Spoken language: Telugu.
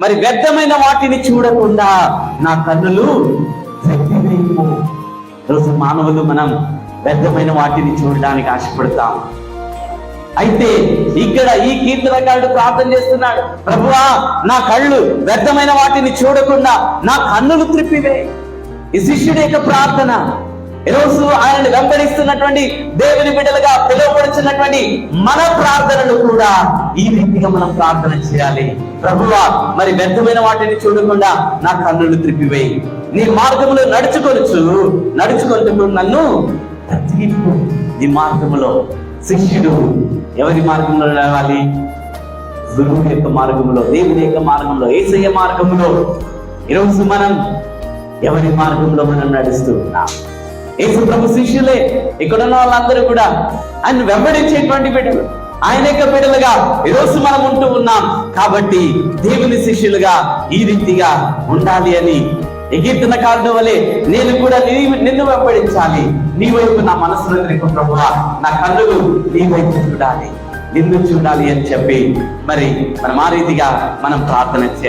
మరి వ్యర్థమైన వాటిని చూడకుండా నా కన్నులు తప్పివేయము. మానవులు మనం వ్యర్థమైన వాటిని చూడడానికి ఆశపడతాం అయితే ఇక్కడ ఈ కీర్తనకారుడు ప్రార్థన చేస్తున్నాడు ప్రభువా నా కళ్ళు వ్యర్థమైన వాటిని చూడకుండా నా కన్నులు త్రిప్పివే ఈ శిష్యుడి యొక్క ప్రార్థన ఈరోజు ఆయనను వెంబడిస్తున్నటువంటి దేవుని బిడ్డలుగా పిలువబడుతున్నటువంటి మన ప్రార్థనలు కూడా ఈ రీతిగా మనం ప్రార్థన చేయాలి. ప్రభువా మరి వ్యర్థమైన వాటిని చూడకుండా నా కన్నులు త్రిప్పివేయి. నీ మార్గములో నడుచుకొనుచు నడుచుకొనుటకు నన్ను ప్రతిపు నీ మార్గములో శిష్యుడు ఎవరి మార్గంలో నడవాలి? గురువు యొక్క మార్గంలో దేవుని యొక్క మార్గంలో ఏసయ్య మార్గంలో ఈరోజు మనం ఎవరి మార్గంలో మనం నడుస్తూ ఉన్నాం? యేసు ప్రభు శిష్యులే ఇక్కడ ఉన్న వాళ్ళందరూ కూడా ఆయన వెంబడించేటువంటి బిడ్డలు. ఆయన యొక్క బిడ్డలుగా ఈరోజు మనం ఉంటూ ఉన్నాం. కాబట్టి దేవుని శిష్యులుగా ఈ రీతిగా ఉండాలి అని ఈ కారణం వలె నేను కూడా నిన్ను వెంబడించాలి. నీ వైపు నా మనసులో నీకు ప్రభువా. నా కన్నులు నీ వైపు చూడాలి. నిన్ను చూడాలి అని చెప్పి మరి మనం ఆ రీతిగా మనం ప్రార్థన చేయాలి.